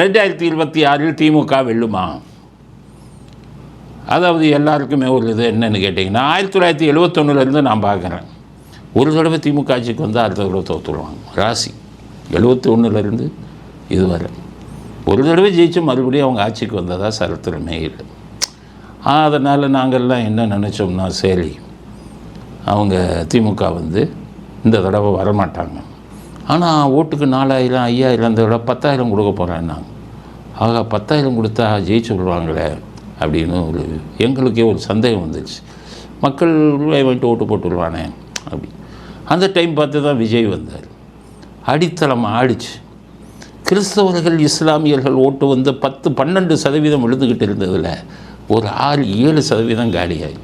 ரெண்டாயிரத்தி இருபத்தி ஆறில் திமுக வெல்லுமா? அதாவது எல்லாருக்குமே ஒரு இது என்னென்னு கேட்டிங்கன்னா ஆயிரத்தி தொள்ளாயிரத்தி எழுபத்தொன்னுலேருந்து நான் பார்க்குறேன். ஒரு தடவை திமுக ஆட்சிக்கு வந்து அடுத்த தடவை தோற்றுடுவாங்க ராசி. எழுபத்தி ஒன்றுலேருந்து இதுவரை ஒரு தடவை ஜெயிச்சு மறுபடியும் அவங்க ஆட்சிக்கு வந்ததா சரித்திரமே இல்லை. அதனால் நாங்கள்லாம் என்ன நினச்சோம்னா சரி அவங்க திமுக வந்து இந்த தடவை வரமாட்டாங்க. ஆனால் ஓட்டுக்கு நாலாயிரம் ஐயாயிரம் இந்த தடவை பத்தாயிரம் கொடுக்க போகிறேன்னாங்க ஆகா பத்தாயிரம் கொடுத்தா ஜெயிச்சு விடுவாங்களே அப்படின்னு ஒரு எங்களுக்கே ஒரு சந்தேகம் வந்துச்சு. மக்கள் வந்துட்டு வாங்கிட்டு ஓட்டு போட்டு விடுவானே அப்படி. அந்த டைம் பார்த்து தான் விஜய் வந்தார். அடித்தளம் ஆடிச்சு. கிறிஸ்தவர்கள் இஸ்லாமியர்கள் ஓட்டு வந்து பத்து பன்னெண்டு சதவீதம் எழுதுகிட்டு இருந்ததில் ஒரு ஆறு ஏழு சதவீதம் காலியாகி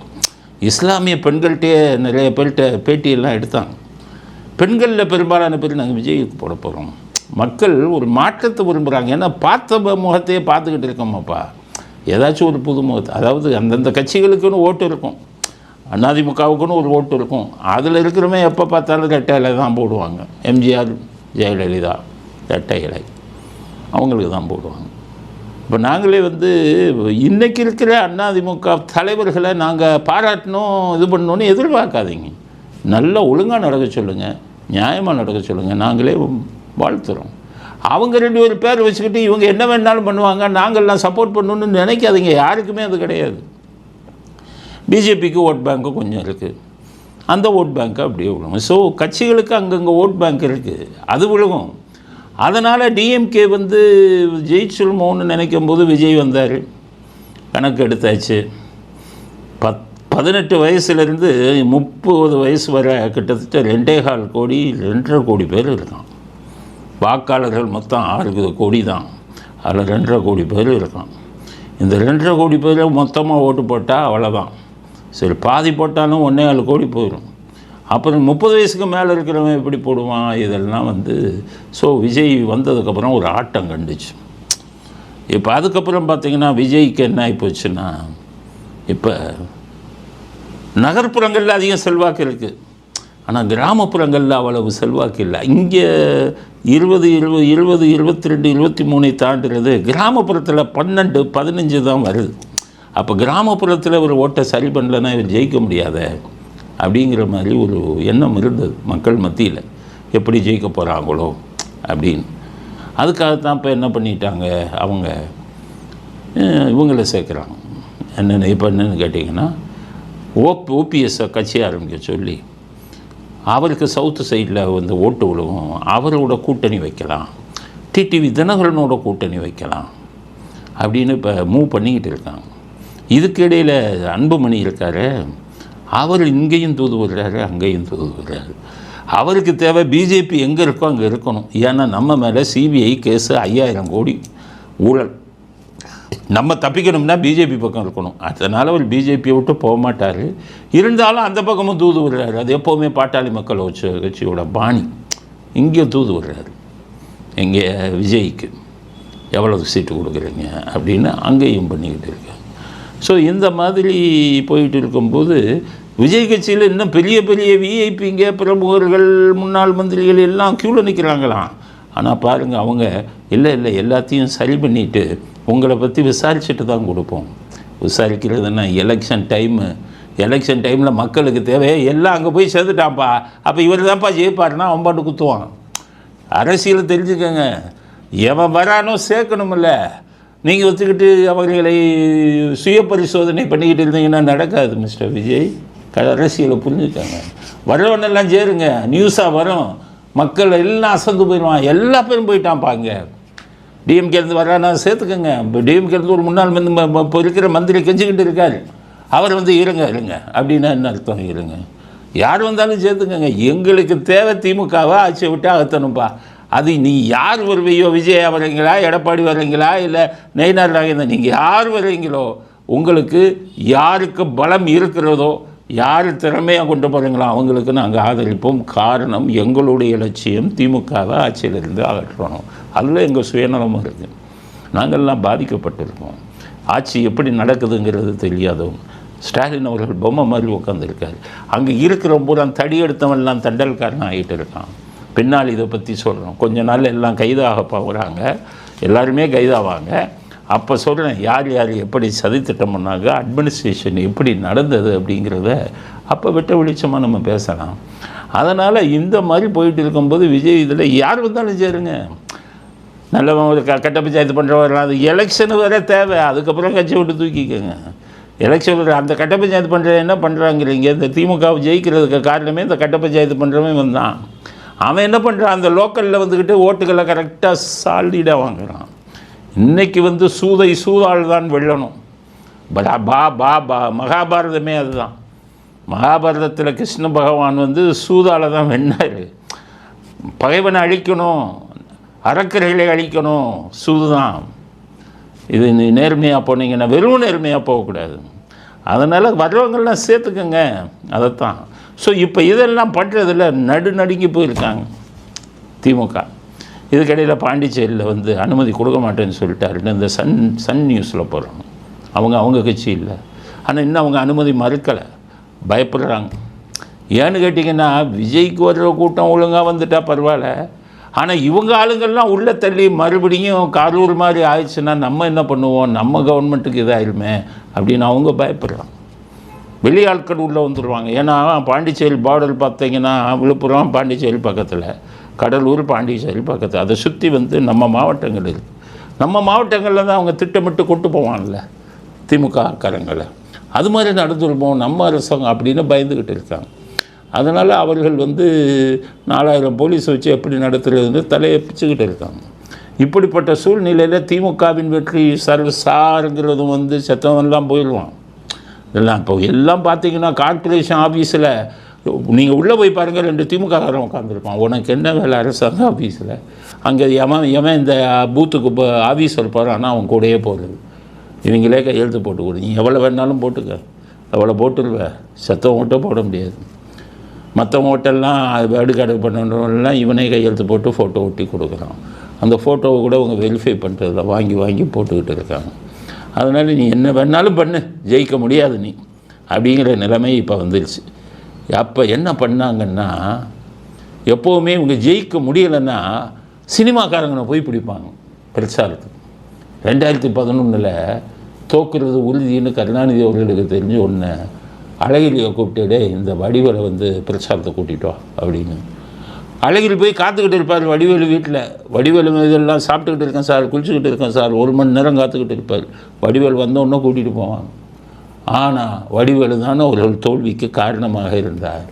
இஸ்லாமிய பெண்கள்கிட்டே நிறைய பேர்கிட்ட பேட்டியெல்லாம் எடுத்தாங்க. பெண்களில் பெரும்பாலான பேர் நாங்கள் விஜய்க்கு போட போகிறோம் மக்கள் ஒரு மாற்றத்தை விரும்புகிறாங்க ஏன்னா பார்த்த முகத்தையே பார்த்துக்கிட்டு இருக்கோமாப்பா. ஏதாச்சும் ஒரு புது முகத்தை அதாவது அந்தந்த கட்சிகளுக்குன்னு ஓட்டு இருக்கும். அதிமுகவுக்குன்னு ஒரு ஓட்டு இருக்கும். அதில் இருக்கிறவங்க எப்போ பார்த்தாலும் ரெட்டை இலை தான் போடுவாங்க. எம்ஜிஆர் ஜெயலலிதா ரெட்டை இலை. அவங்களுக்கு தான் போடுவாங்க. இப்போ நாங்களே வந்து இன்றைக்கி இருக்கிற அதிமுக தலைவர்களை நாங்கள் பாராட்டணும் இது பண்ணணும்னு எதிர்பார்க்காதீங்க. நல்லா ஒழுங்காக நடக்க சொல்லுங்கள் நியாயமாக நடக்க சொல்லுங்கள் நாங்களே வாழ்த்துறோம். அவங்க ரெண்டு பேர் பேர் வச்சுக்கிட்டு இவங்க என்ன வேணாலும் பண்ணுவாங்க நாங்கள்லாம் சப்போர்ட் பண்ணணும்னு நினைக்காதீங்க. யாருக்குமே அது கிடையாது. பிஜேபிக்கு ஓட் பேங்க்கு கொஞ்சம் இருக்குது அந்த ஓட் பேங்க்கு அப்படியே விழுகும். ஸோ கட்சிகளுக்கு அங்கங்கே ஓட் பேங்க் இருக்குது அது விழுகும். அதனால் டிஎம்கே வந்து ஜெயிச்சுருமோன்னு நினைக்கும் போது விஜய் வந்தார். கணக்கு எடுத்தாச்சு. பத் பதினெட்டு வயசுலேருந்து முப்பது வயசு வரை கிட்டத்தட்ட ரெண்டே கால் கோடி ரெண்டரை கோடி பேர் இருக்கான் வாக்காளர்கள் மொத்தம் ஆறு கோடி தான் அதில் ரெண்டரை கோடி பேர் இருக்கான். இந்த ரெண்டரை கோடி பேர் மொத்தமாக ஓட்டு போட்டால் அவ்வளோதான் சரி பாதி போட்டாலும் ஒன்றே ஏழு கோடி போயிடும் அப்புறம் முப்பது வயசுக்கு மேலே இருக்கிறவன் எப்படி போடுவான்? இதெல்லாம் வந்து ஸோ விஜய் வந்ததுக்கப்புறம் ஒரு ஆட்டம் கண்டுச்சு. இப்போ அதுக்கப்புறம் பார்த்திங்கன்னா விஜய்க்கு என்ன ஆகிப்போச்சுன்னா இப்போ நகர்ப்புறங்களில் அதிகம் செல்வாக்கு இருக்குது ஆனால் கிராமப்புறங்களில் அவ்வளவு செல்வாக்கு இல்லை. இங்கே இருபது இருபது இருபது இருபத்தி ரெண்டு இருபத்தி மூணை தாண்டுறது கிராமப்புறத்தில் பன்னெண்டு பதினஞ்சு தான் வருது. அப்போ கிராமப்புறத்தில் ஒரு ஓட்டை சரி பண்ணலைன்னா இவர் ஜெயிக்க முடியாத? அப்படிங்கிற மாதிரி ஒரு எண்ணம் இருந்தது மக்கள் மத்தியில். எப்படி ஜெயிக்க போகிறாங்களோ அப்படின்னு. அதுக்காகத்தான் இப்போ என்ன பண்ணிட்டாங்க? அவங்க இவங்கள சேர்க்குறாங்க. என்னென்ன இப்போ என்னென்னு கேட்டிங்கன்னா ஓப் ஓபிஎஸ்ஸை கட்சி ஆரம்பிக்க சொல்லி அவருக்கு சவுத்து சைடில் வந்து ஓட்டு விழுவும் அவரோட கூட்டணி வைக்கலாம். டிடிவி தினகரனோட கூட்டணி வைக்கலாம். அப்படின்னு இப்போ மூவ் பண்ணிக்கிட்டு இருக்காங்க. இதுக்கு இடையில் அன்புமணி இருக்கார். அவர் இங்கேயும் தூது விடுறாரு அங்கேயும் தூது விடுறாரு அவருக்கு தேவை பிஜேபி எங்கே இருக்கோ அங்கே இருக்கணும். ஏன்னா நம்ம மேலே சிபிஐ கேஸு ஐயாயிரம் கோடி ஊழல். நம்ம தப்பிக்கணும்னா பிஜேபி பக்கம் இருக்கணும். அதனால் அவர் பிஜேபியை விட்டு போக மாட்டார். இருந்தாலும் அந்த பக்கமும் தூது விடுறாரு. அது எப்போவுமே பாட்டாளி மக்கள் வச்சு கட்சியோட பாணி. இங்கே தூது விடுறாரு. இங்கே விஜய்க்கு. எவ்வளவு சீட்டு கொடுக்குறீங்க? அப்படின்னு அங்கேயும் பண்ணிக்கிட்டு இருக்காங்க ஸோ இந்த மாதிரி போயிட்டு இருக்கும்போது விஜய் கட்சியில் இன்னும் பெரிய பெரிய விஐபிங்க பிரமுகர்கள் முன்னாள் மந்திரிகள் எல்லாம் க்யூவில் நிற்கிறாங்களாம் ஆனால் பாருங்கள் அவங்க இல்லை இல்லை எல்லாத்தையும் சரி பண்ணிவிட்டு உங்களை பற்றி விசாரிச்சுட்டு தான் கொடுப்போம். விசாரிக்கிறதுன்னா எலெக்ஷன் டைமு எலெக்ஷன் டைமில் மக்களுக்கு தேவை எல்லாம் அங்கே போய் சேர்ந்துட்டான்ப்பா. அப்போ இவர் தான்ப்பா ஜெயிப்பாருன்னா அவன் பாட்டு குத்துவான். அரசியல் தெரிஞ்சுக்கோங்க. எவன் வரானோ சேர்க்கணுமில்ல. நீங்கள் ஒத்துக்கிட்டு அவர்களை சுய பரிசோதனை பண்ணிக்கிட்டு இருந்தீங்கன்னா நடக்காது மிஸ்டர் விஜய். க- அரசியலை புரிஞ்சுக்கங்க. வரவனெல்லாம் சேருங்க. நியூஸாக வரும். மக்கள் எல்லாம் அசந்து போயிடுவான். எல்லா பேரும் போயிட்டான்ப்பா இங்கே டிஎம்கேலேருந்து வர்றானா சேர்த்துக்கோங்க. இப்போ டிஎம்கேலேருந்து ஒரு முன்னாள் வந்து இப்போ இருக்கிற மந்திரி கெஞ்சிக்கிட்டு இருக்கார். அவர் வந்து இருங்க இருங்க. அப்படின்னா என்ன அர்த்தம் இருங்க? யார் வந்தாலும் சேர்த்துக்கோங்க. எங்களுக்கு தேவை திமுகவை ஆட்சியை விட்டு அகத்தணும்ப்பா அது நீ யார் வருவையோ விஜயா வரீங்களா எடப்பாடி வர்றீங்களா இல்லை நெய்னார் ராகேந்திரன் நீங்கள் யார் வர்றீங்களோ உங்களுக்கு யாருக்கு பலம் இருக்கிறதோ யார் திறமையாக கொண்டு போகிறீங்களோ அவங்களுக்கு நாங்கள் ஆதரிப்போம். காரணம் எங்களுடைய லட்சியம் திமுகவை ஆட்சியிலிருந்து அகற்றணும். அதில் எங்கள் சுயநலமும் இருக்குது நாங்கள்லாம் பாதிக்கப்பட்டிருக்கோம். ஆட்சி எப்படி நடக்குதுங்கிறது தெரியாதவங்க ஸ்டாலின் அவர்கள் பொம்மை மாதிரி உட்காந்துருக்கார் அங்கே இருக்கிற பூரா தடி எடுத்தவன்லாம் தண்டல்காரன் ஆகிட்டு இருக்கான். பின்னால் இதை பற்றி சொல்கிறோம் கொஞ்ச நாள் எல்லாம் கைதாக போகிறாங்க எல்லாருமே கைதாவாங்க. அப்போ சொல்கிறேன் யார் யார் எப்படி சதித்திட்டம் பண்ணாங்க அட்மினிஸ்ட்ரேஷன் எப்படி நடந்தது அப்படிங்கிறத அப்போ விட்ட வெளிச்சமாக நம்ம பேசலாம். அதனால் இந்த மாதிரி போயிட்டு இருக்கும்போது விஜய் இதில் யார் வந்தாலும் சேருங்க. நல்லவன் ஒரு க கட்ட பஞ்சாயத்து பண்ணுறவர் அது எலெக்ஷன் வேறு தேவை. அதுக்கப்புறம் கட்சி விட்டு தூக்கிக்கோங்க. எலெக்ஷன் அந்த கட்ட பஞ்சாயத்து பண்ணுற என்ன பண்ணுறாங்கிறீங்க இந்த திமுக ஜெயிக்கிறதுக்கு காரணமே இந்த கட்ட பஞ்சாயத்து பண்ணுறவன் வந்தான் அவன் என்ன பண்ணுறான் அந்த லோக்கலில் வந்துக்கிட்டு ஓட்டுகளை கரெக்டாக சாலிடாக வாங்குறான். இன்னைக்கு வந்து சூதை சூதாள் தான் வெல்லணும். பா பா பா பா மகாபாரதமே அதுதான். மகாபாரதத்தில் கிருஷ்ண பகவான் வந்து சூதால தான் வெண்ணார் பகைவனை அழிக்கணும் அறக்கரைகளை அழிக்கணும் சூதுதான் இது நீ நேர்மையாக போனீங்கன்னா வெறும் நேர்மையாக போகக்கூடாது. அதனால் வர்றவங்கள்லாம் சேர்த்துக்கோங்க. அதைத்தான். ஸோ இப்போ இதெல்லாம் பண்ணுறதில் நடு நடுங்கி போயிருக்காங்க. திமுக. இதுக்கடையில் பாண்டிச்சேரியில் வந்து அனுமதி கொடுக்க மாட்டேன்னு சொல்லிட்டாருன்னு இந்த சன் சன் நியூஸில் போடுறாங்க. அவங்க அவங்க கட்சி இல்லை. ஆனால் இன்னும் அவங்க அனுமதி மறுக்கலை. பயப்படுறாங்க. ஏன்னு கேட்டிங்கன்னா விஜய்க்கு வர்ற கூட்டம் ஒழுங்காக வந்துட்டால் பரவாயில்ல. ஆனால் இவங்க ஆளுங்கள்லாம் உள்ளே தள்ளி மறுபடியும் கரூர் மாதிரி ஆயிடுச்சுன்னா நம்ம என்ன பண்ணுவோம்? நம்ம கவர்மெண்ட்டுக்கு இதாயிருமே அப்படின்னு அவங்க பயப்படுறாங்க. வெளி ஆட்கள் உள்ளே வந்துடுவாங்க ஏன்னா பாண்டிச்சேரி பார்டர் பார்த்தீங்கன்னா விழுப்புரம் பாண்டிச்சேரி பக்கத்தில் கடலூர் பாண்டிச்சேரி பக்கத்தில். அதை சுற்றி வந்து நம்ம மாவட்டங்கள் இருக்குது நம்ம மாவட்டங்களில் தான் அவங்க திட்டமிட்டு கொண்டு போவாங்கல்ல திமுக காரங்களை அது மாதிரி நடந்துருப்போம். நம்ம அரசாங்கம் அப்படின்னு பயந்துக்கிட்டு இருக்காங்க. அதனால் அவர்கள் வந்து நாலாயிரம் போலீஸ் வச்சு எப்படி நடத்துகிறதுன்னு தலையை பிச்சுக்கிட்டு இருக்காங்க. இப்படிப்பட்ட சூழ்நிலையில் திமுகவின் வெற்றி சர்வசாருங்கிறதும் வந்து செத்தவன்லாம் போயிடுவான் இதெல்லாம் இப்போ எல்லாம் பார்த்தீங்கன்னா கார்ப்பரேஷன் ஆஃபீஸில் நீங்கள் உள்ளே போய் பாருங்கள் ரெண்டு திமுககாரன் உட்காந்துருப்பான் உனக்கு என்ன வேலை அரசாங்க ஆஃபீஸில் அங்கே எவன் எவன் இந்த பூத்துக்கு இப்போ ஆஃபீஸர் ஆனால் அவன் கூடயே போகிறது இவங்களே கையெழுத்து போட்டு கொடு. நீ எவ்வளோ வேணாலும் போட்டுக்க. எவ்வளோ போட்டுருவ? செத்த ஓட்டை போட முடியாது. மற்ற ஓட்டெல்லாம் வேடுகாடு பண்ணணும்லாம் இவனே கையெழுத்து போட்டு ஃபோட்டோ ஒட்டி கொடுக்குறான். அந்த ஃபோட்டோவை கூட அவங்க வெரிஃபை பண்ணுறதில்ல வாங்கி வாங்கி போட்டுக்கிட்டு இருக்காங்க. அதனால் நீ என்ன வேணாலும் பண்ணு ஜெயிக்க முடியாது நீ. அப்படிங்கிற நிலைமை இப்போ வந்துருச்சு. அப்போ என்ன பண்ணாங்கன்னா எப்போவுமே இவங்க ஜெயிக்க முடியலைன்னா சினிமாக்காரங்களை போய் பிடிப்பாங்க பிரச்சாரத்துக்கு. ரெண்டாயிரத்தி பதினொன்றில் தோக்குறது உறுதின்னு கருணாநிதி அவர்களுக்கு தெரிஞ்ச ஒன்று அழகிரியை கூப்பிட்டு இந்த வடிவலை வந்து பிரச்சாரத்தை கூட்டிட்டோம் அப்படின்னு. அழகில் போய் காத்துக்கிட்டு இருப்பார் வடிவேலு வீட்டில் வடிவேலு இதெல்லாம் சாப்பிட்டுக்கிட்டு இருக்கேன் சார் குளிச்சுக்கிட்டு இருக்கேன் சார். ஒரு மணி நேரம் காத்துக்கிட்டு இருப்பார். வடிவேல் வந்தோடனே கூட்டிகிட்டு போவாங்க ஆனால் வடிவேலு தானே ஒரு தோல்விக்கு காரணமாக இருந்தார்.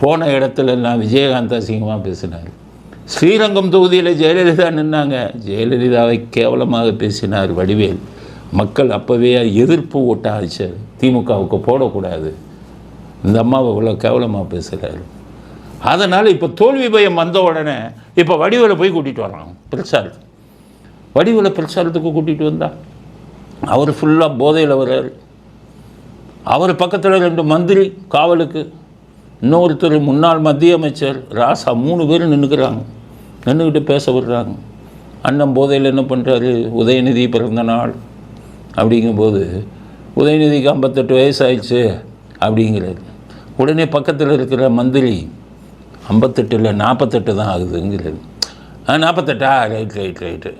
போன இடத்துல எல்லாம் விஜயகாந்த் அசிங்கமாக பேசினார். ஸ்ரீரங்கம் தொகுதியில் ஜெயலலிதா நின்னாங்க. ஜெயலலிதாவை கேவலமாக பேசினார் வடிவேல். மக்கள் அப்போவே எதிர்ப்பு ஓட்டாச்சு திமுகவுக்கு போடக்கூடாது. இந்த அம்மாவை இவ்வளோ கேவலமாக பேசுகிறாரு அதனால் இப்போ தோல்வி பயம் வந்த உடனே இப்போ வடிவில் போய் கூட்டிகிட்டு வர்றாங்க பிரச்சாரத்துக்கு. வடிவில் பிரசாரத்துக்கு கூட்டிகிட்டு வந்தா? அவர் ஃபுல்லாக போதையில் வர்றார். அவர் பக்கத்தில் ரெண்டு மந்திரி காவலுக்கு. இன்னொருத்தர் முன்னாள் மத்திய அமைச்சர் ராசா மூணு பேர் நின்றுக்கிறாங்க நின்றுக்கிட்டு பேச விடுறாங்க. அண்ணன் போதையில் என்ன பண்ணுறாரு உதயநிதி பிறந்த நாள். அப்படிங்கும்போது உதயநிதிக்கு ஐம்பத்தெட்டு வயசு ஆயிடுச்சு அப்படிங்கிறாரு. உடனே பக்கத்தில் இருக்கிற மந்திரி ஐம்பத்தெட்டு இல்லை நாற்பத்தெட்டு தான் ஆகுதுங்கிறது. ஆ நாற்பத்தெட்டா? Right right right.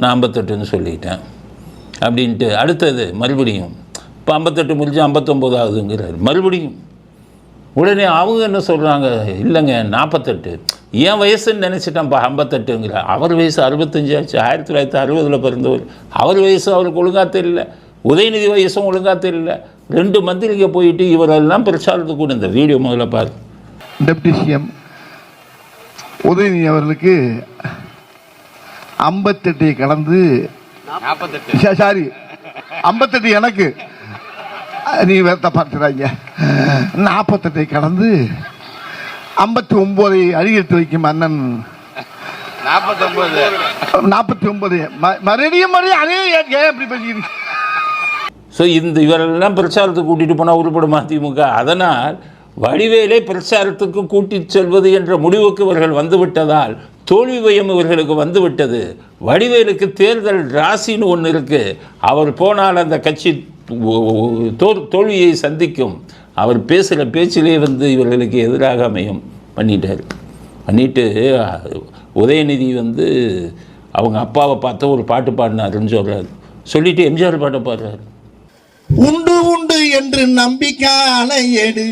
நான் ஐம்பத்தெட்டுன்னு சொல்லிட்டேன். அப்படின்ட்டு அடுத்தது மறுபடியும். இப்போ ஐம்பத்தெட்டு முடிஞ்சு ஐம்பத்தொம்போது ஆகுதுங்கிறாரு. மறுபடியும். உடனே அவங்க என்ன சொல்கிறாங்க இல்லைங்க நாற்பத்தெட்டு. என் வயசுன்னு நினச்சிட்டான்ப்பா ஐம்பத்தெட்டுங்கிற. அவர் வயசு அறுபத்தஞ்சு ஆச்சு. ஆயிரத்தி தொள்ளாயிரத்தி அறுபதில் பிறந்தவர். அவர் வயசு அவருக்கு ஒழுங்காக தெரியல. உதயநிதி வயசும் ஒழுங்காக தெரியல. ரெண்டு மந்திரிங்க போயிட்டு இவரெல்லாம் பிரச்சாரத்துக்கு கூட இந்த வீடியோ முதல்ல பாரு. டெப்டி சிஎம் உதயநிதி அவர்களுக்கு ஐம்பத்தெட்டை கடந்து சா- சாரி ஐம்பத்தெட்டு எனக்கு. நீ வேற பார்த்துறாங்க நாற்பத்தெட்டை கடந்து ஐம்பத்தி ஒன்பதை அதிகரித்து வைக்கும் அண்ணன். நாற்பத்தி ஒன்பது மறுபடியும் மறுபடியும் அதே ஏன் அப்படி பேசிக்கிறீங்க ஸோ இந்த இவரெல்லாம் பிரச்சாரத்துக்கு கூட்டிகிட்டு போனால் உருப்படுமா திமுக? அதனால் வடிவேலை பிரச்சாரத்துக்கு கூட்டிச் செல்வது என்ற முடிவுக்கு இவர்கள் வந்துவிட்டதால் தோல்வி பயம் இவர்களுக்கு வந்துவிட்டது. வடிவேலுக்கு தேர்தல் ராசின்னு ஒன்று இருக்குது அவர் போனால் அந்த கட்சி தோல் தோல்வியை சந்திக்கும். அவர் பேசுகிற பேச்சிலே வந்து இவர்களுக்கு எதிராக அமையும். பண்ணிட்டார். பண்ணிட்டு உதயநிதி வந்து அவங்க அப்பாவை பார்த்து ஒரு பாட்டு பாடினாருன்னு சொல்கிறார் சொல்லிட்டு எம்ஜிஆர் பாட்டை பாடுறாரு. உண்டு உண்டு என்று நம்பிக்கை எடு.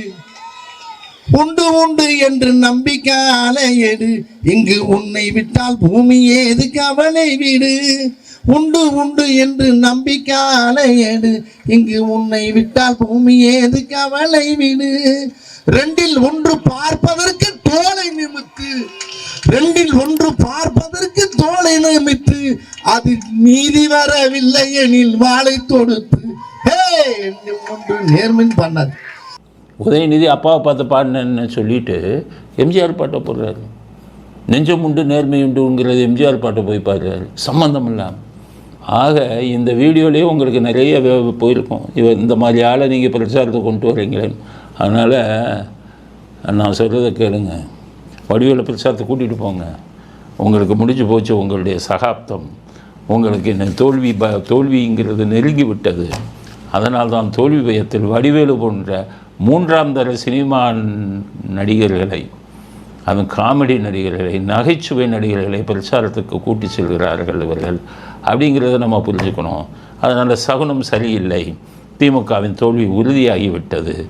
உண்டு உண்டு என்று நம்பிக்கால எடு. இங்கு உன்னை விட்டால் பூமி ஏது கவலை விடு. உண்டு உண்டு என்று நம்பிக்கால எடு. இங்கு உன்னை விட்டால் பூமி ஏது கவலை விடு. ரெண்டில் ஒன்று பார்ப்பதற்கு தோலை நிமித்து. ரெண்டில் ஒன்று பார்ப்பதற்கு தோலை நிமித்து. அது நீதி வரவில்லை எனில் வாளை தொடுத்து. ஒன்று நேர்மின் பண்ணாது. உதயநிதி அப்பாவை பார்த்து பாடினேன்னு சொல்லிட்டு எம்ஜிஆர் பாட்டை போடுறாரு. நெஞ்சம் உண்டு நேர்மை உண்டுங்கிறது எம்ஜிஆர் பாட்டை போய் பாடுறாரு. சம்மந்தம் இல்லாமல் ஆக இந்த வீடியோலேயே உங்களுக்கு நிறைய போயிருக்கும். இவர் இந்த மாதிரி ஆளை நீங்கள் பிரச்சாரத்தை கொண்டு வரீங்களேன்னு. அதனால் நான் சொல்கிறத கேளுங்க. வடிவேல பிரச்சாரத்தை கூட்டிகிட்டு போங்க. உங்களுக்கு முடிஞ்சு போச்சு உங்களுடைய சகாப்தம். உங்களுக்கு இந்த தோல்வி ப தோல்விங்கிறது நெருங்கி விட்டது. அதனால் தான் தோல்வி பயத்தில் வடிவேலு போன்ற மூன்றாம் தர சினிமா நடிகர்களை அது காமெடி நடிகர்களை நகைச்சுவை நடிகர்களை பிரச்சாரத்துக்கு கூட்டி செல்கிறார்கள் இவர்கள். அப்படிங்கிறத நம்ம புரிஞ்சுக்கணும். அதனால் சகுனம் சரியில்லை. திமுகவின் தோல்வி உறுதியாகிவிட்டது.